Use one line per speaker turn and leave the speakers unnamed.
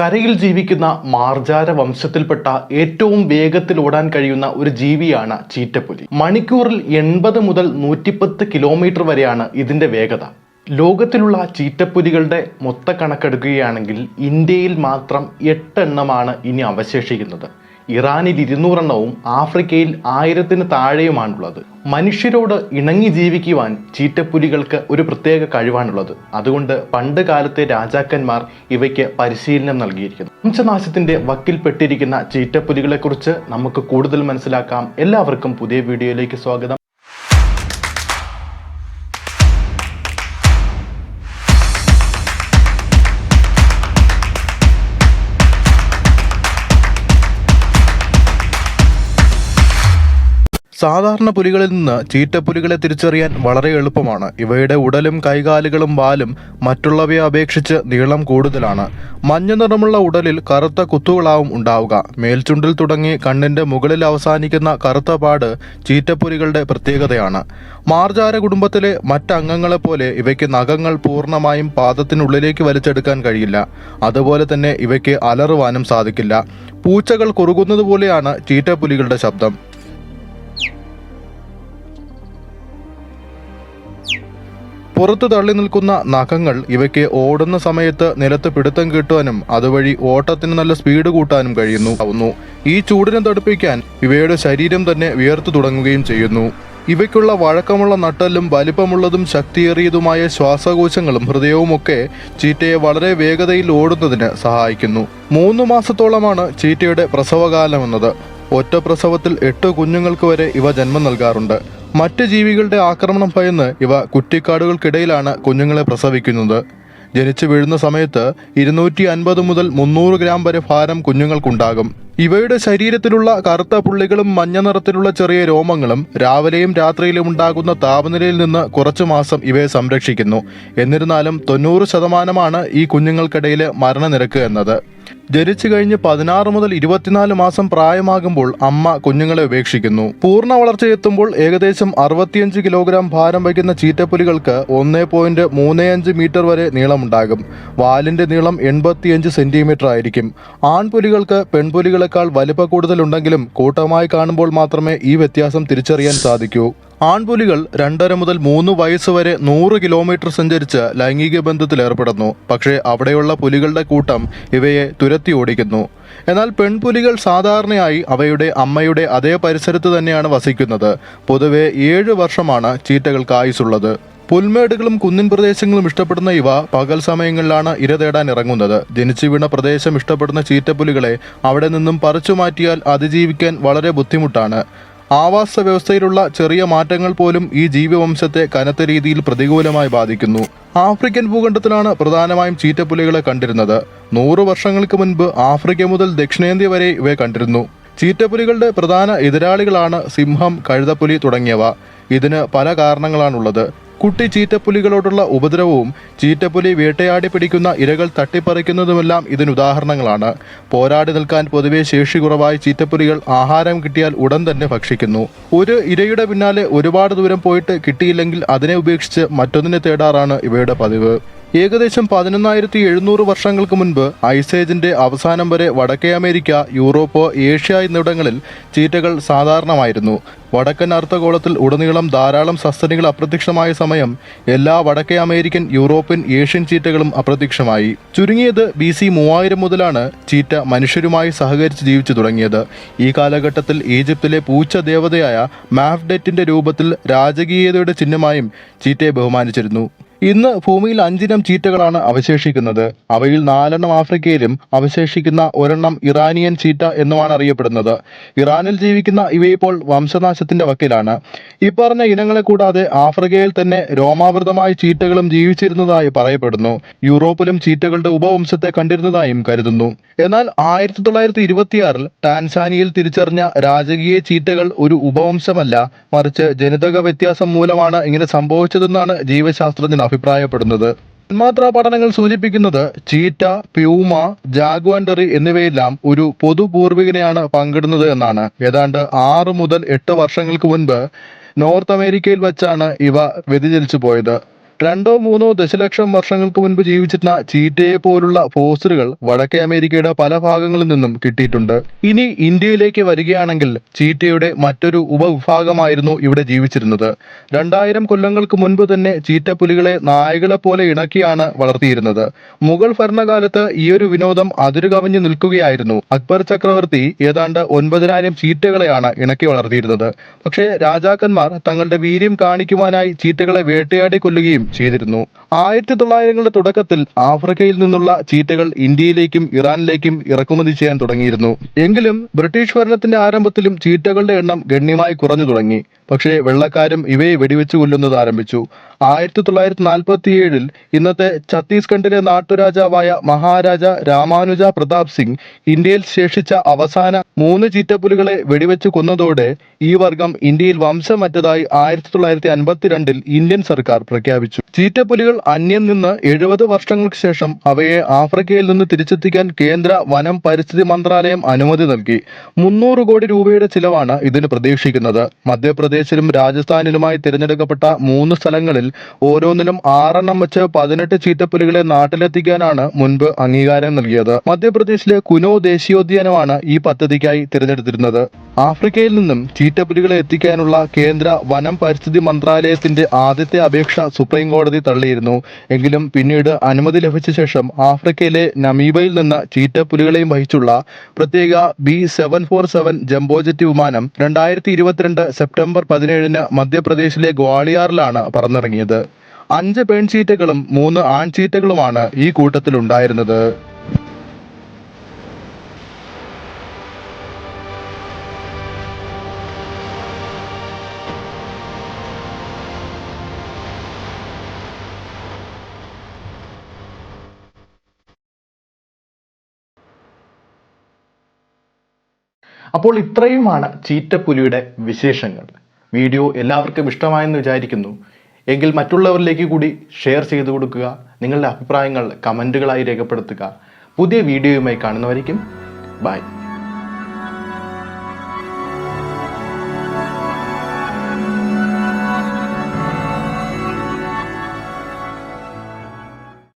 കരയിൽ ജീവിക്കുന്ന മാർജാര വംശത്തിൽപ്പെട്ട ഏറ്റവും വേഗത്തിൽ ഓടാൻ കഴിയുന്ന ഒരു ജീവിയാണ് ചീറ്റപ്പുലി. മണിക്കൂറിൽ എൺപത് മുതൽ നൂറ്റിപ്പത്ത് കിലോമീറ്റർ വരെയാണ് ഇതിന്റെ വേഗത. ലോകത്തിലുള്ള ചീറ്റപ്പുലികളുടെ മൊത്ത കണക്കെടുക്കുകയാണെങ്കിൽ ഇന്ത്യയിൽ മാത്രം എട്ടെണ്ണമാണ് ഇനി അവശേഷിക്കുന്നത്. ഇറാനിൽ ഇരുന്നൂറെണ്ണവും ആഫ്രിക്കയിൽ ആയിരത്തിന് താഴെയുമാണുള്ളത്. മനുഷ്യരോട് ഇണങ്ങി ജീവിക്കുവാൻ ചീറ്റപ്പുലികൾക്ക് ഒരു പ്രത്യേക കഴിവാണുള്ളത്. അതുകൊണ്ട് പണ്ട് കാലത്തെ രാജാക്കന്മാർ ഇവയ്ക്ക് പരിശീലനം നൽകിയിരിക്കുന്നു. വംശനാശത്തിന്റെ വക്കിൽപ്പെട്ടിരിക്കുന്ന ചീറ്റപ്പുലികളെക്കുറിച്ച് നമുക്ക് കൂടുതൽ മനസ്സിലാക്കാം. എല്ലാവർക്കും പുതിയ വീഡിയോയിലേക്ക് സ്വാഗതം. സാധാരണ പുലികളിൽ നിന്ന് ചീറ്റപ്പുലികളെ തിരിച്ചറിയാൻ വളരെ എളുപ്പമാണ്. ഇവയുടെ ഉടലും കൈകാലുകളും വാലും മറ്റുള്ളവയെ അപേക്ഷിച്ച് നീളം കൂടുതലാണ്. മഞ്ഞ നിറമുള്ള ഉടലിൽ കറുത്ത കുത്തുകളാവും ഉണ്ടാവുക. മേൽചുണ്ടിൽ തുടങ്ങി കണ്ണിന്റെ മുകളിൽ അവസാനിക്കുന്ന കറുത്ത പാട് ചീറ്റപ്പുലികളുടെ പ്രത്യേകതയാണ്. മാർജാര കുടുംബത്തിലെ മറ്റംഗങ്ങളെപ്പോലെ ഇവയ്ക്ക് നഖങ്ങൾ പൂർണമായും പാദത്തിനുള്ളിലേക്ക് വലിച്ചെടുക്കാൻ കഴിയില്ല. അതുപോലെ തന്നെ ഇവയ്ക്ക് അലറുവാനും സാധിക്കില്ല. പൂച്ചകൾ കുറുകുന്നത് പോലെയാണ് ചീറ്റപ്പുലികളുടെ ശബ്ദം. പുറത്തു തള്ളി നിൽക്കുന്ന നഖങ്ങൾ ഇവയ്ക്ക് ഓടുന്ന സമയത്ത് നിലത്ത് പിടുത്തം കിട്ടുവാനും അതുവഴി ഓട്ടത്തിന് നല്ല സ്പീഡ് കൂട്ടാനും കഴിയുന്നു. ആവുന്നു ഈ ചൂടിനെ തടുപ്പിക്കാൻ ഇവയുടെ ശരീരം തന്നെ വിയർത്തു തുടങ്ങുകയും ചെയ്യുന്നു. ഇവയ്ക്കുള്ള വഴക്കമുള്ള നട്ടലും വലിപ്പമുള്ളതും ശക്തിയേറിയതുമായ ശ്വാസകോശങ്ങളും ഹൃദയവുമൊക്കെ ചീറ്റയെ വളരെ വേഗതയിൽ ഓടുന്നതിന് സഹായിക്കുന്നു. മൂന്ന് മാസത്തോളമാണ് ചീറ്റയുടെ പ്രസവകാലമെന്നത്. ഒറ്റ പ്രസവത്തിൽ എട്ട് കുഞ്ഞുങ്ങൾക്ക് വരെ ഇവ ജന്മം നൽകാറുണ്ട്. മറ്റ് ജീവികളുടെ ആക്രമണം ഭയന്ന് ഇവ കുറ്റിക്കാടുകൾക്കിടയിലാണ് കുഞ്ഞുങ്ങളെ പ്രസവിക്കുന്നത്. ജനിച്ചു വീഴുന്ന സമയത്ത് ഇരുന്നൂറ്റി അൻപത് മുതൽ മുന്നൂറ് ഗ്രാം വരെ ഭാരം കുഞ്ഞുങ്ങൾക്കുണ്ടാകും. ഇവയുടെ ശരീരത്തിലുള്ള കറുത്ത പുള്ളികളും മഞ്ഞ നിറത്തിലുള്ള ചെറിയ രോമങ്ങളും രാവിലെയും രാത്രിയിലും ഉണ്ടാകുന്ന താപനിലയിൽ നിന്ന് കുറച്ചു മാസം ഇവയെ സംരക്ഷിക്കുന്നു. എന്നിരുന്നാലും തൊണ്ണൂറ് ശതമാനമാണ് ഈ കുഞ്ഞുങ്ങൾക്കിടയിലെ മരണനിരക്ക് എന്നത്. ജനിച്ചു കഴിഞ്ഞ് പതിനാറ് മുതൽ ഇരുപത്തിനാല് മാസം പ്രായമാകുമ്പോൾ അമ്മ കുഞ്ഞുങ്ങളെ ഉപേക്ഷിക്കുന്നു. പൂർണ വളർച്ചയെത്തുമ്പോൾ ഏകദേശം അറുപത്തിയഞ്ച് കിലോഗ്രാം ഭാരം വയ്ക്കുന്ന ചീറ്റപ്പുലികൾക്ക് ഒന്നേ പോയിന്റ് മൂന്ന് അഞ്ച് മീറ്റർ വരെ നീളമുണ്ടാകും. വാലിന്റെ നീളം എൺപത്തിയഞ്ച് സെന്റിമീറ്റർ ആയിരിക്കും. ആൺപുലികൾക്ക് പെൺപുലികളെക്കാൾ വലിപ്പ കൂടുതലുണ്ടെങ്കിലും കൂട്ടമായി കാണുമ്പോൾ മാത്രമേ ഈ വ്യത്യാസം തിരിച്ചറിയാൻ സാധിക്കൂ. ആൺപുലികൾ രണ്ടര മുതൽ മൂന്ന് വയസ്സ് വരെ നൂറ് കിലോമീറ്റർ സഞ്ചരിച്ച് ലൈംഗിക ബന്ധത്തിൽ ഏർപ്പെടുന്നു. പക്ഷേ അവിടെയുള്ള പുലികളുടെ കൂട്ടം ഇവയെ തുരത്തി ഓടിക്കുന്നു. എന്നാൽ പെൺപുലികൾ സാധാരണയായി അവയുടെ അമ്മയുടെ അതേ പരിസരത്ത് തന്നെയാണ് വസിക്കുന്നത്. പൊതുവെ ഏഴ് വർഷമാണ് ചീറ്റകൾക്ക് ആയുസുള്ളത് പുൽമേടുകളും കുന്നിൻ പ്രദേശങ്ങളും ഇഷ്ടപ്പെടുന്ന ഇവ പകൽ സമയങ്ങളിലാണ് ഇര തേടാൻ ഇറങ്ങുന്നത്. ജനിച്ചു വീണ പ്രദേശം ഇഷ്ടപ്പെടുന്ന ചീറ്റപ്പുലികളെ അവിടെ നിന്നും പറിച്ചു മാറ്റിയാൽ അതിജീവിക്കാൻ വളരെ ബുദ്ധിമുട്ടാണ്. ആവാസ വ്യവസ്ഥയിലുള്ള ചെറിയ മാറ്റങ്ങൾ പോലും ഈ ജീവിവംശത്തെ കനത്ത രീതിയിൽ പ്രതികൂലമായി ബാധിക്കുന്നു. ആഫ്രിക്കൻ ഭൂഖണ്ഡത്തിലാണ് പ്രധാനമായും ചീറ്റപ്പുലികളെ കണ്ടിരുന്നത്. നൂറു വർഷങ്ങൾക്ക് മുൻപ് ആഫ്രിക്ക മുതൽ ദക്ഷിണേന്ത്യ വരെ ഇവയെ കണ്ടിരുന്നു. ചീറ്റപ്പുലികളുടെ പ്രധാന എതിരാളികളാണ് സിംഹം കഴുതപ്പുലി തുടങ്ങിയവ. ഇതിന് പല കാരണങ്ങളാണുള്ളത്. കുട്ടി ചീറ്റപ്പുലികളോടുള്ള ഉപദ്രവവും ചീറ്റപ്പുലി വേട്ടയാടി പിടിക്കുന്ന ഇരകൾ തട്ടിപ്പറിക്കുന്നതുമെല്ലാം ഇതിന് ഉദാഹരണങ്ങളാണ്. പോരാടി നിൽക്കാൻ പൊതുവെ ശേഷി കുറവായി ചീറ്റപ്പുലികൾ ആഹാരം കിട്ടിയാൽ ഉടൻ തന്നെ ഭക്ഷിക്കുന്നു. ഒരു ഇരയുടെ പിന്നാലെ ഒരുപാട് ദൂരം പോയിട്ട് കിട്ടിയില്ലെങ്കിൽ അതിനെ ഉപേക്ഷിച്ച് മറ്റൊന്നിനെ തേടാറാണ് ഇവയുടെ പതിവ്. ഏകദേശം പതിനൊന്നായിരത്തി എഴുന്നൂറ് വർഷങ്ങൾക്ക് മുൻപ് ഐസേജിന്റെ അവസാനം വരെ വടക്കേ അമേരിക്ക യൂറോപ്പ് ഏഷ്യ എന്നിവിടങ്ങളിൽ ചീറ്റകൾ സാധാരണമായിരുന്നു. വടക്കൻ അർദ്ധഗോളത്തിൽ ഉടനീളം ധാരാളം സസ്തനികൾ അപ്രത്യക്ഷമായ സമയം എല്ലാ വടക്കേ അമേരിക്കൻ യൂറോപ്യൻ ഏഷ്യൻ ചീറ്റകളും അപ്രത്യക്ഷമായി. ചുരുങ്ങിയത് ബി സി മൂവായിരം മുതലാണ് ചീറ്റ മനുഷ്യരുമായി സഹകരിച്ച് ജീവിച്ചു തുടങ്ങിയത്. ഈ കാലഘട്ടത്തിൽ ഈജിപ്തിലെ പൂച്ച ദേവതയായ മാഫ്ഡെറ്റിന്റെ രൂപത്തിൽ രാജകീയതയുടെ ചിഹ്നമായും ചീറ്റയെ ബഹുമാനിച്ചിരുന്നു. ഇന്ന് ഭൂമിയിൽ അഞ്ചിനം ചീറ്റകളാണ് അവശേഷിക്കുന്നത്. അവയിൽ നാലെണ്ണം ആഫ്രിക്കയിലും അവശേഷിക്കുന്ന ഒരെണ്ണം ഇറാനിയൻ ചീറ്റ എന്നുമാണ് അറിയപ്പെടുന്നത്. ഇറാനിൽ ജീവിക്കുന്ന ഇവയിപ്പോൾ വംശനാശത്തിന്റെ വക്കിലാണ്. ഇപ്പറഞ്ഞ പറഞ്ഞ ഇനങ്ങളെ കൂടാതെ ആഫ്രിക്കയിൽ തന്നെ രോമാവൃതമായ ചീറ്റകളും ജീവിച്ചിരുന്നതായി പറയപ്പെടുന്നു. യൂറോപ്പിലും ചീറ്റകളുടെ ഉപവംശത്തെ കണ്ടിരുന്നതായും കരുതുന്നു. എന്നാൽ ആയിരത്തി തൊള്ളായിരത്തി ഇരുപത്തിയാറിൽ ടാൻസാനിയയിൽ തിരിച്ചറിഞ്ഞ രാജകീയ ചീറ്റകൾ ഒരു ഉപവംശമല്ല. മറിച്ച് ജനിതക വ്യത്യാസം മൂലമാണ് ഇങ്ങനെ സംഭവിച്ചതെന്നാണ് ജീവശാസ്ത്രജ്ഞർ അഭിപ്രായപ്പെടുന്നത്. തന്മാത്രാ പഠനങ്ങൾ സൂചിപ്പിക്കുന്നത് ചീറ്റ പ്യൂമ ജാഗ്വാൻഡറി എന്നിവയെല്ലാം ഒരു പൊതു പൂർവികനെയാണ് പങ്കിടുന്നത് എന്നാണ്. ഏതാണ്ട് ആറ് മുതൽ എട്ട് വർഷങ്ങൾക്ക് മുൻപ് നോർത്ത് അമേരിക്കയിൽ വച്ചാണ് ഇവ വ്യതിചലിച്ചു പോയത്. രണ്ടോ മൂന്നോ ദശലക്ഷം വർഷങ്ങൾക്ക് മുൻപ് ജീവിച്ചിരുന്ന ചീറ്റയെ പോലുള്ള ഫോസിലുകൾ വടക്കേ അമേരിക്കയുടെ പല ഭാഗങ്ങളിൽ നിന്നും കിട്ടിയിട്ടുണ്ട്. ഇനി ഇന്ത്യയിലേക്ക് വരികയാണെങ്കിൽ ചീറ്റയുടെ മറ്റൊരു ഉപവിഭാഗമായിരുന്നു ഇവിടെ ജീവിച്ചിരുന്നത്. രണ്ടായിരം കൊല്ലങ്ങൾക്ക് മുൻപ് തന്നെ ചീറ്റപ്പുലികളെ നായകളെ പോലെ ഇണക്കിയാണ് വളർത്തിയിരുന്നത്. മുഗൾ ഭരണകാലത്ത് ഈ ഒരു വിനോദം അതിരുകവിഞ്ഞു നിൽക്കുകയായിരുന്നു. അക്ബർ ചക്രവർത്തി ഏതാണ്ട് ഒൻപതിനായിരം ചീറ്റകളെയാണ് ഇണക്കി വളർത്തിയിരുന്നത്. പക്ഷേ രാജാക്കന്മാർ തങ്ങളുടെ വീര്യം കാണിക്കുവാനായി ചീറ്റകളെ വേട്ടയാടി കൊല്ലുകയും ചെയ്തിരുന്നു. ആയിരത്തി തൊള്ളായിരങ്ങളുടെ തുടക്കത്തിൽ ആഫ്രിക്കയിൽ നിന്നുള്ള ചീറ്റകൾ ഇന്ത്യയിലേക്കും ഇറാനിലേക്കും ഇറക്കുമതി ചെയ്യാൻ തുടങ്ങിയിരുന്നു. എങ്കിലും ബ്രിട്ടീഷ് ഭരണത്തിന്റെ ആരംഭത്തിലും ചീറ്റകളുടെ എണ്ണം ഗണ്യമായി കുറഞ്ഞു തുടങ്ങി. പക്ഷേ വെള്ളക്കാരും ഇവയെ വെടിവെച്ച് കൊല്ലുന്നത് ആരംഭിച്ചു. ആയിരത്തി തൊള്ളായിരത്തി നാൽപ്പത്തി ഏഴിൽ ഇന്നത്തെ ഛത്തീസ്ഗഡിലെ നാട്ടുരാജാവായ മഹാരാജ രാമാനുജ പ്രതാപ് സിംഗ് ഇന്ത്യയിൽ ശേഷിച്ച അവസാന മൂന്ന് ചീറ്റപ്പുലികളെ വെടിവെച്ച് കൊന്നതോടെ ഈ വർഗം ഇന്ത്യയിൽ വംശമറ്റതായി ആയിരത്തി തൊള്ളായിരത്തി അൻപത്തിരണ്ടിൽ ഇന്ത്യൻ സർക്കാർ പ്രഖ്യാപിച്ചു. ചീറ്റപ്പുലികൾ അന്യം നിന്ന് എഴുപത് വർഷങ്ങൾക്ക് ശേഷം അവയെ ആഫ്രിക്കയിൽ നിന്ന് തിരിച്ചെത്തിക്കാൻ കേന്ദ്ര വനം പരിസ്ഥിതി മന്ത്രാലയം അനുമതി നൽകി. മുന്നൂറ് കോടി രൂപയുടെ ചിലവാണ് ഇതിന് പ്രതീക്ഷിക്കുന്നത്. മധ്യപ്രദേശിലും രാജസ്ഥാനിലുമായി തിരഞ്ഞെടുക്കപ്പെട്ട മൂന്ന് സ്ഥലങ്ങളിൽ ഓരോന്നിലും ആറെണ്ണം വെച്ച് പതിനെട്ട് ചീറ്റപ്പുലികളെ നാട്ടിലെത്തിക്കാനാണ് മുൻപ് അംഗീകാരം നൽകിയത്. മധ്യപ്രദേശിലെ കുനോ ദേശീയോദ്യാനമാണ് ഈ പദ്ധതിക്കായി തിരഞ്ഞെടുത്തിരുന്നത്. ആഫ്രിക്കയിൽ നിന്നും ചീറ്റപ്പുലികളെ എത്തിക്കാനുള്ള കേന്ദ്ര വനം പരിസ്ഥിതി മന്ത്രാലയത്തിന്റെ ആദ്യത്തെ അപേക്ഷ സുപ്രീം കോടതി തള്ളിയിരുന്നു. എങ്കിലും പിന്നീട് അനുമതി ലഭിച്ച ശേഷം ആഫ്രിക്കയിലെ നമീബയിൽ നിന്ന് ചീറ്റപ്പുലികളെയും വഹിച്ചുള്ള പ്രത്യേക B seven four seven jumbo jet വിമാനം രണ്ടായിരത്തി ഇരുപത്തിരണ്ട് സെപ്റ്റംബർ പതിനേഴിന് മധ്യപ്രദേശിലെ ഗ്വാളിയാറിലാണ് പറന്നിറങ്ങിയത്. അഞ്ച് പെൺചീറ്റകളും മൂന്ന് ആൺചീറ്റകളുമാണ് ഈ കൂട്ടത്തിൽ ഉണ്ടായിരുന്നത് അപ്പോൾ ഇത്രയുമാണ് ചീറ്റപ്പുലിയുടെ വിശേഷങ്ങൾ. വീഡിയോ എല്ലാവർക്കും ഇഷ്ടമായെന്ന് വിചാരിക്കുന്നു. എങ്കിൽ മറ്റുള്ളവരിലേക്ക് കൂടി ഷെയർ ചെയ്തു കൊടുക്കുക നിങ്ങളുടെ അഭിപ്രായങ്ങൾ കമന്റുകളായി രേഖപ്പെടുത്തുക. പുതിയ വീഡിയോയുമായി കാണുന്നവരേക്കും ബൈ.